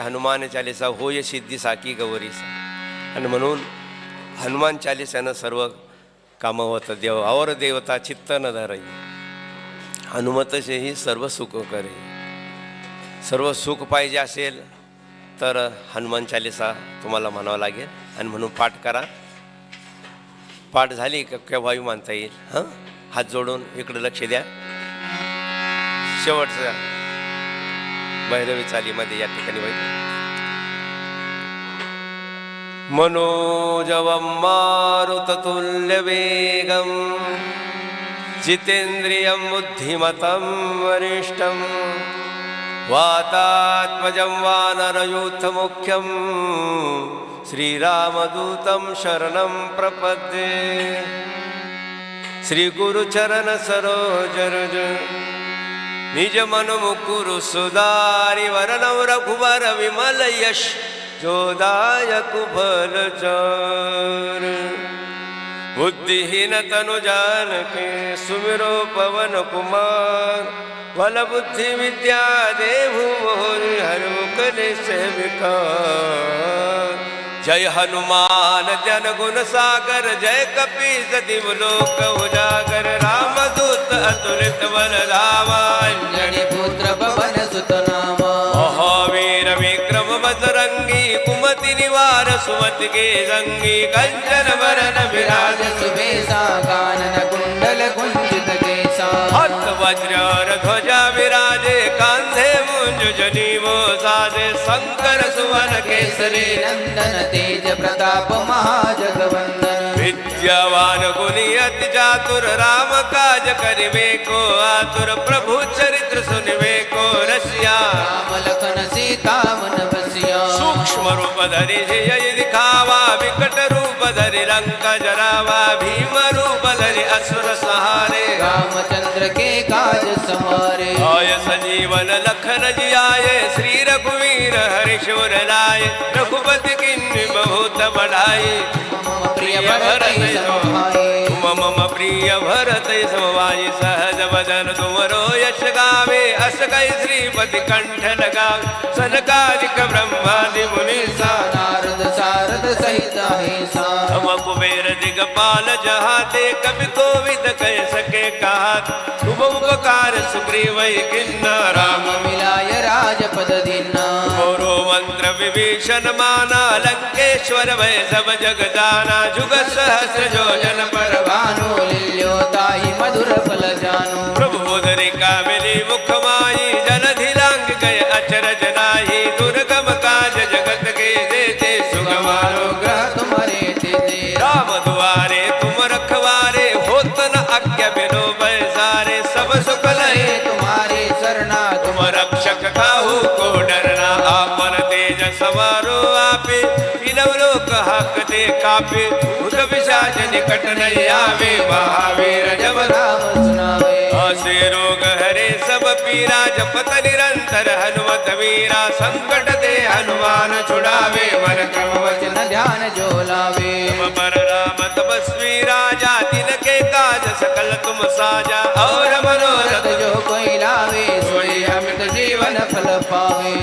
हनुमान चालिसा होय सिद्धी साकी गौरीसा आणि म्हणून हनुमान चालिसानं सर्व कामं होतं देव और देवता चित्त न धरई. हनुमतसे ही सर्व सुख करे. सर्व सुख पाहिजे असेल तर हनुमान चालिसा तुम्हाला म्हणावं लागेल. आणि म्हणून पाठ करा. पाठ झाली का केव्हाही मानता येईल हां? हात जोडून इकडे लक्ष द्या. शेवटचा भैरवी चालीमध्ये या ठिकाणी होईल. मनोजवं मारुततुल्यवेगं जितेन्द्रियं बुद्धिमतं वरिष्ठं वातात्मजं वानरयूथमुख्यं श्रीरामदूतं शरणं प्रपद्ये। श्रीगुरुचरणसरोजरज निज मन मुकुरु सुदारि वरनौ रघुवर विमल यश जोदायक बल चार। बुद्धिहीन तनु जानके सुमिरो पवन कुमार, बल बुद्धि विद्या देहु मोहि हरु कलेश विकार जय हनुमान जन गुण सागर जय कपी सदिव लोक उजागर। राम दूत अतुलित बल पुत्र पवन सुत महावीर विक्रम बजरंगी कुमति निवार सुमति के संगी। कंचन वरन विराज सुबेसा कानन कुंडल कुंजित केसा हत वज्र ध्वजा विराजे कांधे मुंज जनीवो साजे शंकर सुवन केसरी नंदन तेज प्रताप महाजगवंदन। विद्यावान गुणी अति चातुर राम काज करिवे को आतुर प्रभु चरित्र सुनिवे को रसिया। राम लखन सीता मन बसिया। सूक्ष्म रूप धरि जय दिखावा विकट रूप धरि लंक जरावा भीम रूप धरि असुर सहारे। रामचंद्र के काज समारे आय संजीवन लखन जियाए श्री रघुवीर हरिशोर लाय रघुपति किन्नी बहुत मम प्रिय भरत मम प्रिय भरत समवाई सहज वदन तुमरो यश गावे। अस श्रीपति कंठ लगावे सनकादिक ब्रह्मादि मुनीसा नारद सारद सहित हम कुबेर दिगपाल जहाते कवि कोविद कह सके कहा तुम उपकार सुग्रीव किन्ना राम मिलाय राजपद दीना मोरो मंत्र विभीषण माना लंकेश्वर भय सब जग जाना जुग सहस्र जो जन पर भानु लिल्योताहि मधुर फल जानु प्रभु मुद्रिका मिली मुख माई जलधि लांग गय अचरज नाही दुर्गम काज जगत के देते सुगमारो अनुग्रह तुम्हारे ते दे रामद्वारे तुम रखवारे होत न आज्ञा बिनो बैसारे सब सुख लहे तुम्हारे शरणा तुम रक्षक काहू को डरना आपन तेज सवारो आपे। तीनव लोक हक दे कापे भूत पिशाच निकट नहीं आवे महावीर जब राम सुनावे आसे रोग हरे सब पीरा जपत निरंतर हनुमत वीरा संकट दे हनुमान छुड़ावे मन क्रम वचन वचन ध्यान जो लावे तुम पर राम तपस्वी राजा दिन के काज सकल तुम साजा और मनोरथ रत जो कोई लावे सोई अमित जीवन फल पावे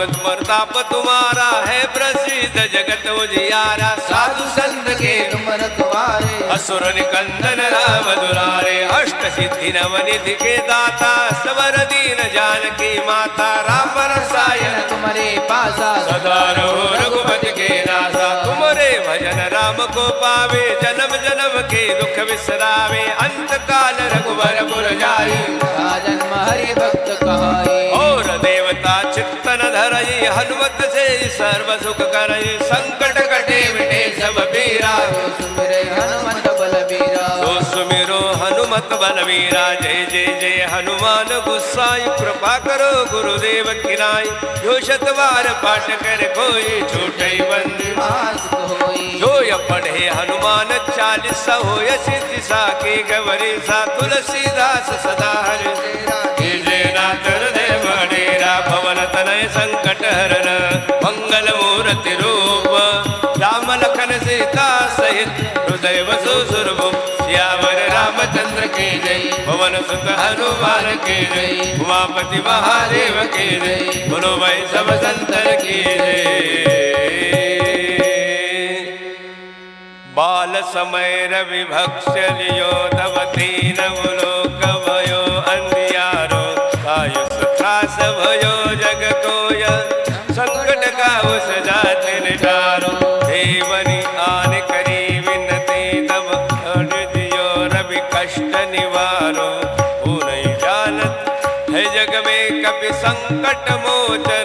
सारो प्रताप तुम्हारा है प्रसिद्ध जगत उजियारा साधु संत के तुम रखवारे असुर निकंदन राम दुलारे। अष्ट सिद्धि नवनिधि के दाता। सवर दीन जानकी माता। राम रसायन तुम्हारे पासा। सदा रहो रघुपति के नासा। तुमरे भजन राम को पावे। जन्म जन्म के दुख विसरावे। अंत काल रघुवर पुर जाई जन्म हरि भक्त कहाई और देवता चित्तन धरई हनुमत से सर्व सुख करई संकट कटे मिटे सब पीरा। सुमिरे हनुमंत बलबीरा तो सुमिरो हनुमत बलवीरा। जय जय जय। हनुमान गुस्साई, कृपा करो गुरुदेव किनाई जो शतवार पाठ कर कोई छूटे बंदी। जो पढ़े हनुमान चालीसा हो सिद्धि सा की गवरी सा, तुलसीदास सदा हरि। जय नाथर देव, डेरा पवन तनय संकट हरण मंगल मूर्ति रूप, राम लखन सीता सहित, हृदय वसु सुरभ श्यावर रामचंद्र के जय पवन सुख हनुमान के जय, उमापति महादेव के जय बोलो भाई सब संतर के जय। बाल समय रवि भक्ष लियो तब तीन लोक भयो अन्यारो आयुष त्रास भयो। கட்டமோச்ச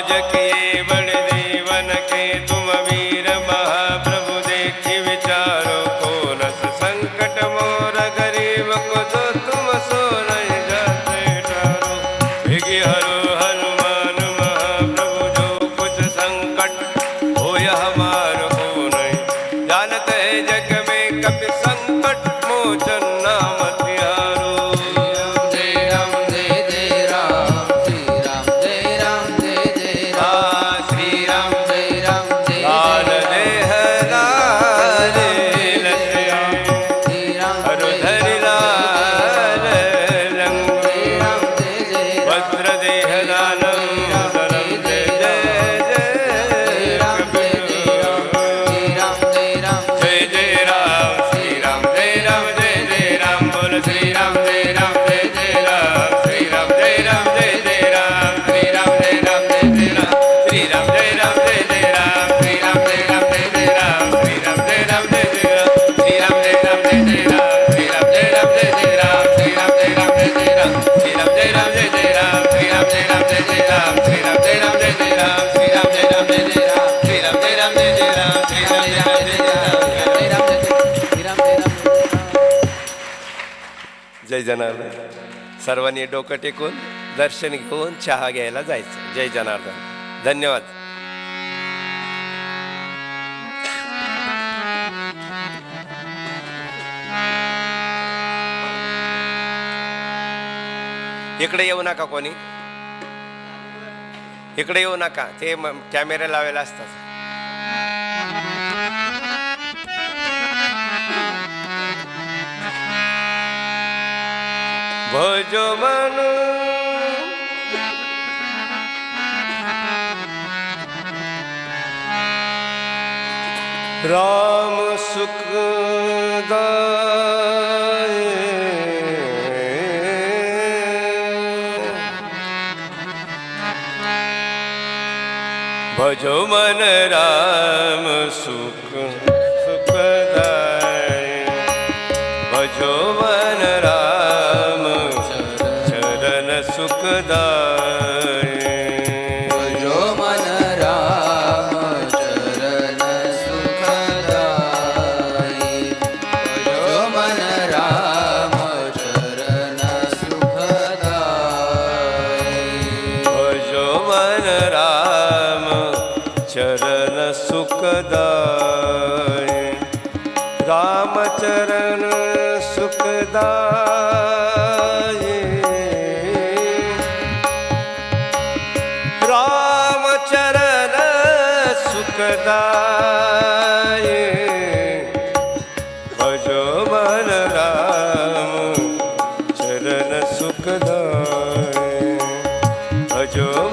खोज किए जय जनार्दन. सर्वांनी डोकं टेकून दर्शन घेऊन चहा घ्यायला जायचं. जय जनार्दन. धन्यवाद. इकडे येऊ नका कोणी. इकडे येऊ नका. ते कॅमेरे लावायला असतात. ਭਜੋ ਮਨ ਰਾਮ ਸੁਖ ਦਾਏ ਭਜੋ ਮਨ ਰਾਮ 가족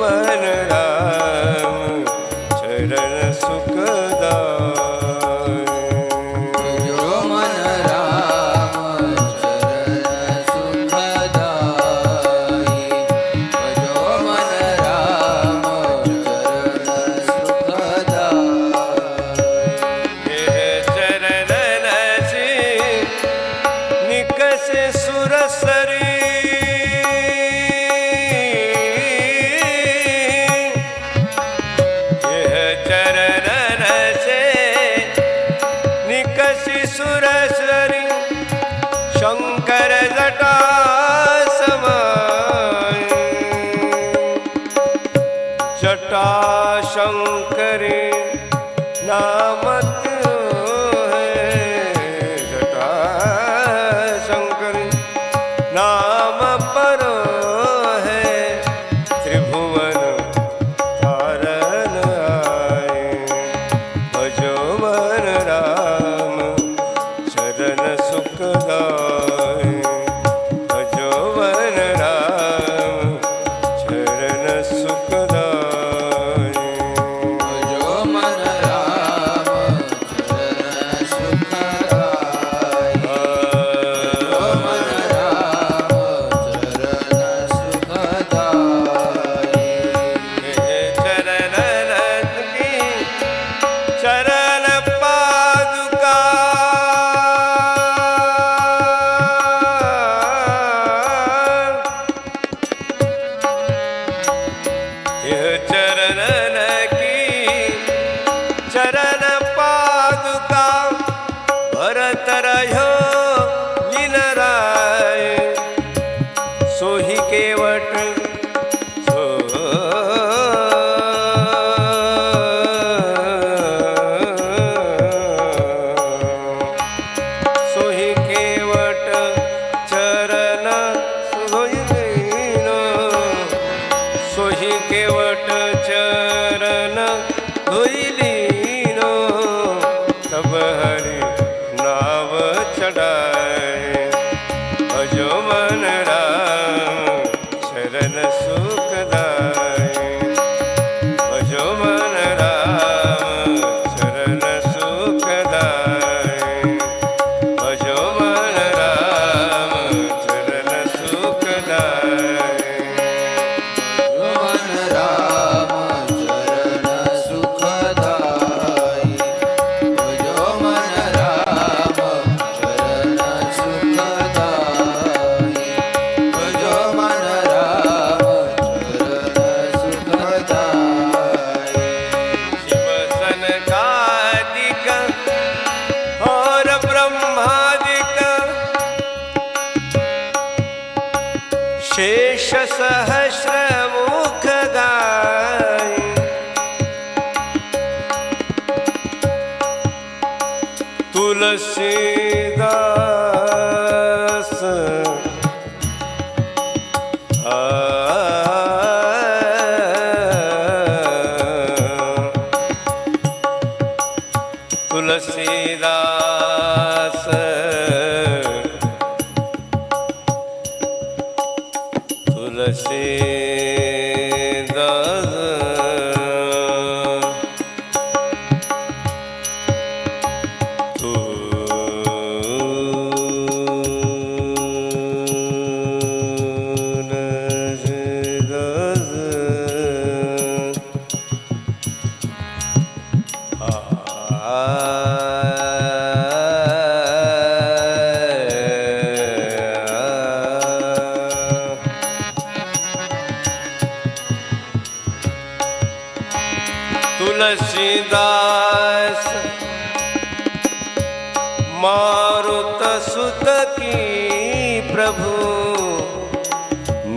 शेष सहस्र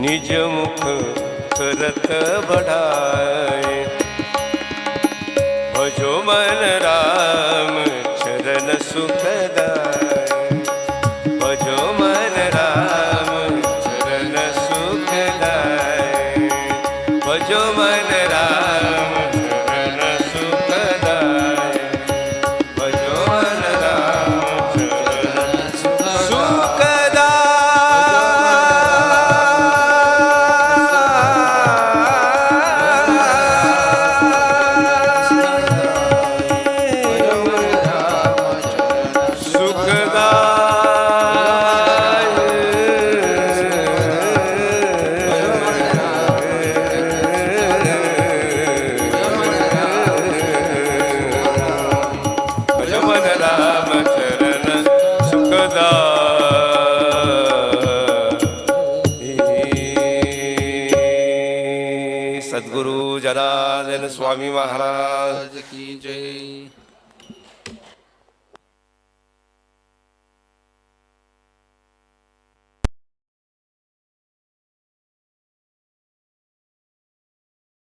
निज मुख करत बढ़ाए भजो मन राम